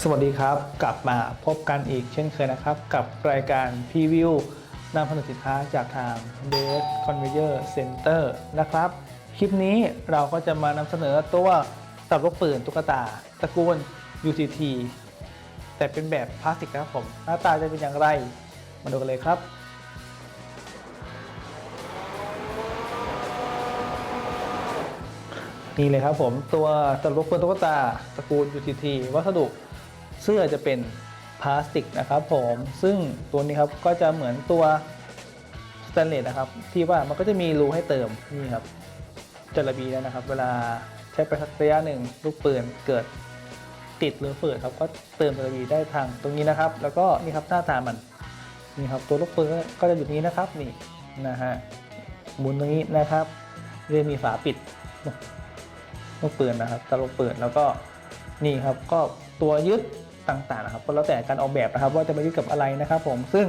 สวัสดีครับ กลับมาพบกันอีกเช่นเคยนะครับ กับรายการพรีวิวนำผลิตสินค้าจากทาง b a s Conveyor Center นะครับ คลิปนี้เราก็จะมานำเสนอตัวสับลูกปืนตุ๊กตาตระกูล UCT แต่เป็นแบบพลาสติกนะครับผม หน้าตาจะเป็นอย่างไร มาดูกันเลยครับ นี่เลยครับผมตัวตลกปืนตุ๊กตาตระกูล UTT วัสดุเสื้อจะเป็นพลาสติกนะครับผมซึ่งตัวนี้ครับก็จะเหมือนตัวสแตนเลสนะครับ ที่ว่ามันก็จะมีรูให้เติมนี่ครับจระบีแล้วนะครับ เวลาใช้ไปสักระยะหนึ่งลูกปืนเกิดติดหรือเปิดครับก็เติมจระบีได้ทางตรงนี้นะครับ แล้วก็นี่ครับหน้าตามันนี่ครับตัวลูกปืนก็จะอยู่นี้นะครับนี่นะฮะหมุนตรงนี้นะครับเรียมีฝาปิด ลูกปืนนะครับตะลูกปืนแล้วก็นี่ครับก็ตัวยึดต่างๆนะครับก็แล้วแต่การออกแบบนะครับ ว่าจะไปยึดกับอะไรนะครับ ผมซึ่ง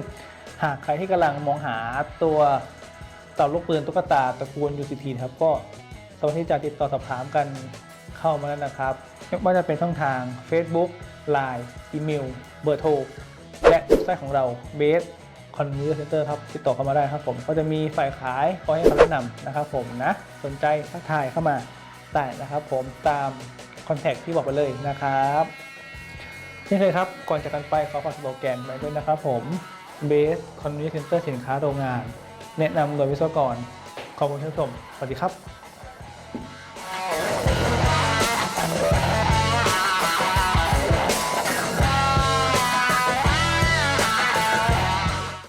หากใครที่กำลังมองหาตัวเต่าลูกปืนตุ๊กตาตระกูล UCT นะครับก็สามารถที่จะติดต่อสอบถามกันเข้ามาแล้วนะครับไม่ว่าจะเป็นช่องทาง Facebook Line อีเมล เบอร์โทร และเว็บไซต์ของเรา Base c o n v e r Center ครับติดต่อเข้ามาได้ครับผมก็จะมีฝ่ายขายคอยให้คำแนะนำนะครับผมนะสนใจทักทายเข้ามา ได้นะครับ ผมตามคอนแทคที่บอกไปเลยนะครับนี่เลยครับ ก่อนจากกันไปขอฝากสโลแกนไว้ด้วยนะครับผม Base Convenience Center สินค้าโรงงาน แนะนำโดยวิศวกร ขอบคุณท่านผู้ชม สวัสดีครับ